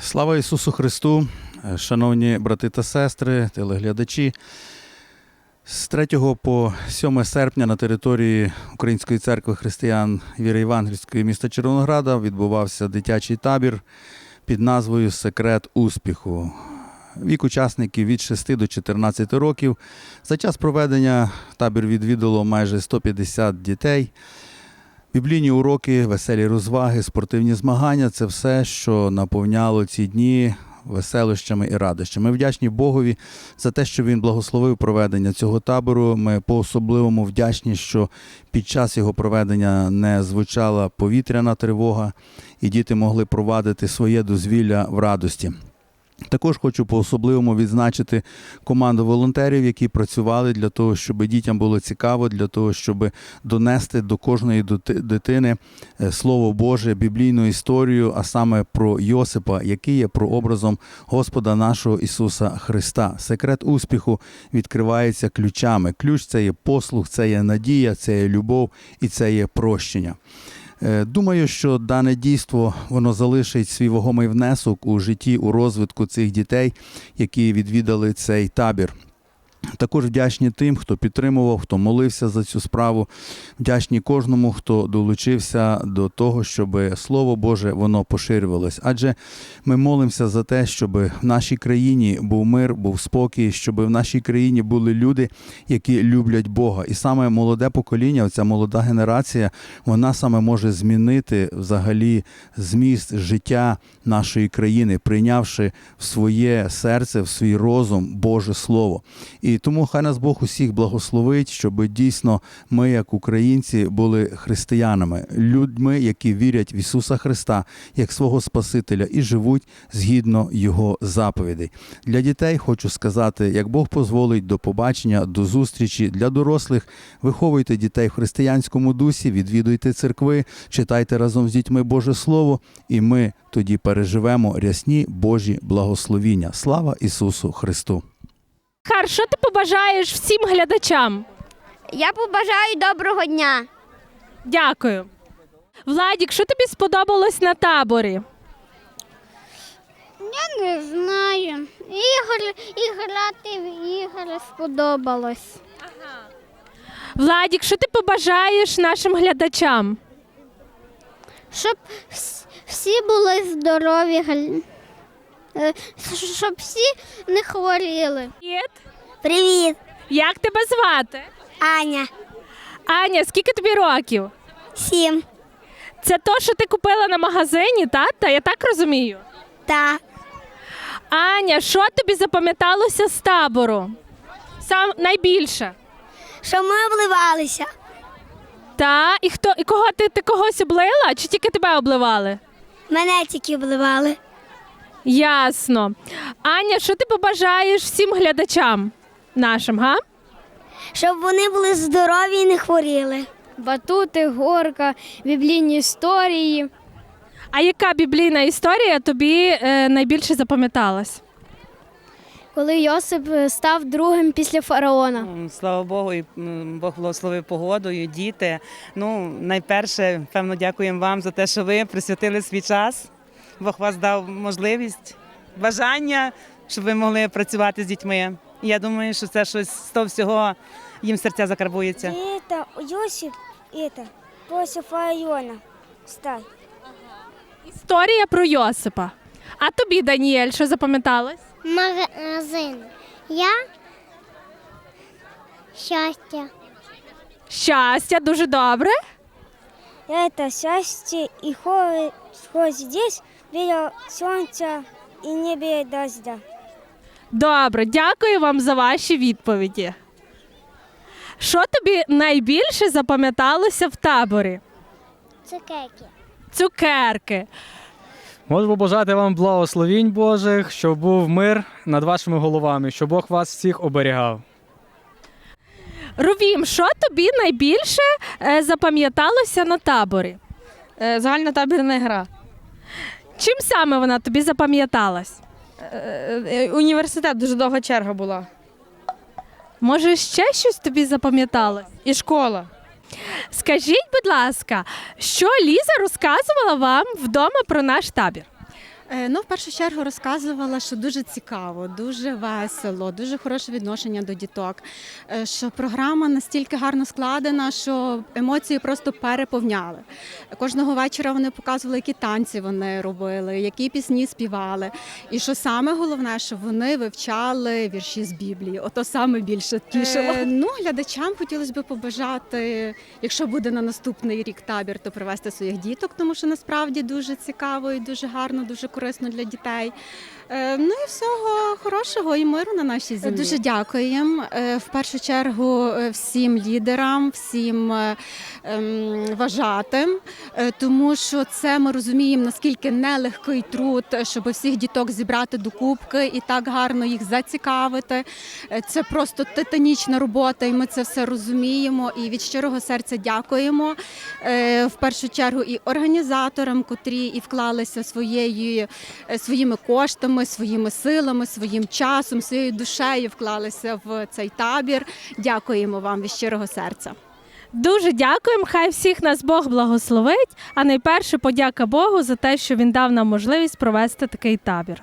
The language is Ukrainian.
Слава Ісусу Христу, Е, шановні брати та сестри, телеглядачі. З 3 по 7 серпня на території Української церкви християн віри Євангельської міста Червонограда відбувався дитячий табір під назвою Секрет успіху. Вік учасників від 6 до 14 років. За час проведення табір відвідало майже 150 дітей. Біблійні уроки, веселі розваги, спортивні змагання це все, що наповняло ці дні веселощами і радощами. Ми вдячні Богові за те, що він благословив проведення цього табору. Ми по-особливому вдячні, що під час його проведення не звучала повітряна тривога, і діти могли провадити своє дозвілля в радості. Також хочу по-особливому відзначити команду волонтерів, які працювали для того, щоб дітям було цікаво, для того, щоб донести до кожної дитини е, Слово Боже, біблійну історію, а саме про Йосипа, який є прообразом Господа нашого Ісуса Христа. Секрет успіху відкривається ключами. Ключ це є послуг, це є надія, це є любов і це є прощення. Е, Думаю, що дане дійство воно залишить свій вагомий внесок у житті, у розвитку цих дітей, які відвідали цей табір. Також вдячні тим, хто підтримував, хто молився за цю справу. Вдячні кожному, хто долучився до того, щоб Слово Боже воно поширювалось. Адже ми молимося за те, щоб в нашій країні був мир, був спокій, щоб в нашій країні були люди, які люблять Бога. І саме молоде покоління, ця молода генерація, вона саме може змінити взагалі зміст життя нашої країни, прийнявши в своє серце, в свій розум Боже Слово. І тому хай нас Бог усіх благословить, щоб дійсно ми, як українці, були християнами, людьми, які вірять в Ісуса Христа як свого Спасителя і живуть згідно Його заповідей. Для дітей хочу сказати, як Бог дозволить до побачення, до зустрічі для дорослих. Виховуйте дітей в християнському дусі, відвідуйте церкви, читайте разом з дітьми Боже Слово, і ми тоді переживемо рясні Божі благословіння. Слава Ісусу Христу! Хар, що ти побажаєш всім глядачам? Я побажаю доброго дня. Дякую. Владік, що тобі сподобалось на таборі? Я не знаю. Ігор, і грати в ігри сподобалось. Владік, що ти побажаєш нашим глядачам? Щоб вс- всі були здорові, гл- щоб всі не хворіли. Привіт. Привіт, Як тебе звати? Аня. Аня, скільки тобі років? Сім. Це то, що ти купила на магазині, та? Та я так розумію. Та. Аня, що тобі запам'яталося з табору? Сам найбільше. Що ми обливалися? Та, і хто і кого ти, ти когось облила? Чи тільки тебе обливали? Мене тільки обливали. Ясно. Аня, що ти побажаєш всім глядачам нашим, га? Щоб вони були здорові і не хворіли. батути, горка, біблійні історії. А яка біблійна історія тобі е, найбільше запам'яталась? Коли Йосип е, став другим після фараона. Слава Богу, і м, Бог благословив погоду, і діти. Ну, найперше, певно, дякуємо вам за те, що ви присвятили свій час. Бог вас дав можливість, бажання, щоб ви могли працювати з дітьми. І Я думаю, що це щось з того всього їм серця закарбується. Это Йосип, это после фараона. Стай. Історія про Йосипа. А тобі, Даніель, що запам'яталось? Магазин. Я щастя. Щастя, дуже добре. Это счастье и ходит, ходит здесь, біля сонця і не біля дождя. Добре, дякую вам за ваші відповіді. Що тобі найбільше запам'яталося в таборі? Цукерки. Цукерки. Можу побажати вам благословінь Божих, щоб був мир над вашими головами, щоб Бог вас всіх оберігав. Рувім, що тобі найбільше е, запам'яталося на таборі? Е, Загальна табірна гра. Чим саме вона тобі запам'яталась? Е, е, Університет дуже довга черга була. Може, ще щось тобі запам'яталось? І школа. Скажіть, будь ласка, що Ліза розказувала вам вдома про наш табір? Е, Ну, в першу чергу розказувала, що дуже цікаво, дуже весело, дуже хороше відношення до діток. Е, Що програма настільки гарно складена, що емоції просто переповняли. Кожного вечора вони показували, які танці вони робили, які пісні співали. І що саме головне, що вони вивчали вірші з Біблії. Ото саме більше тішило. Е, ну, глядачам хотілося б побажати, якщо буде на наступний рік табір, то привезти своїх діток, тому що насправді дуже цікаво і дуже гарно, дуже корисно для дітей. Е, Ну і всього хорошого і миру на нашій землі. Дуже дякуємо. Е, В першу чергу е, всім лідерам, всім ем, вважатим, тому що це ми розуміємо, наскільки нелегкий труд, щоб всіх діток зібрати до кубки і так гарно їх зацікавити. Це просто титанічна робота, і ми це все розуміємо. І від щирого серця дякуємо в першу чергу і організаторам, котрі і вклалися своєю своїми коштами, своїми силами, своїм часом, своєю душею вклалися в цей табір. Дякуємо вам від щирого серця. Дуже дякуємо. Хай всіх нас Бог благословить. А найперше подяка Богу за те, що він дав нам можливість провести такий табір.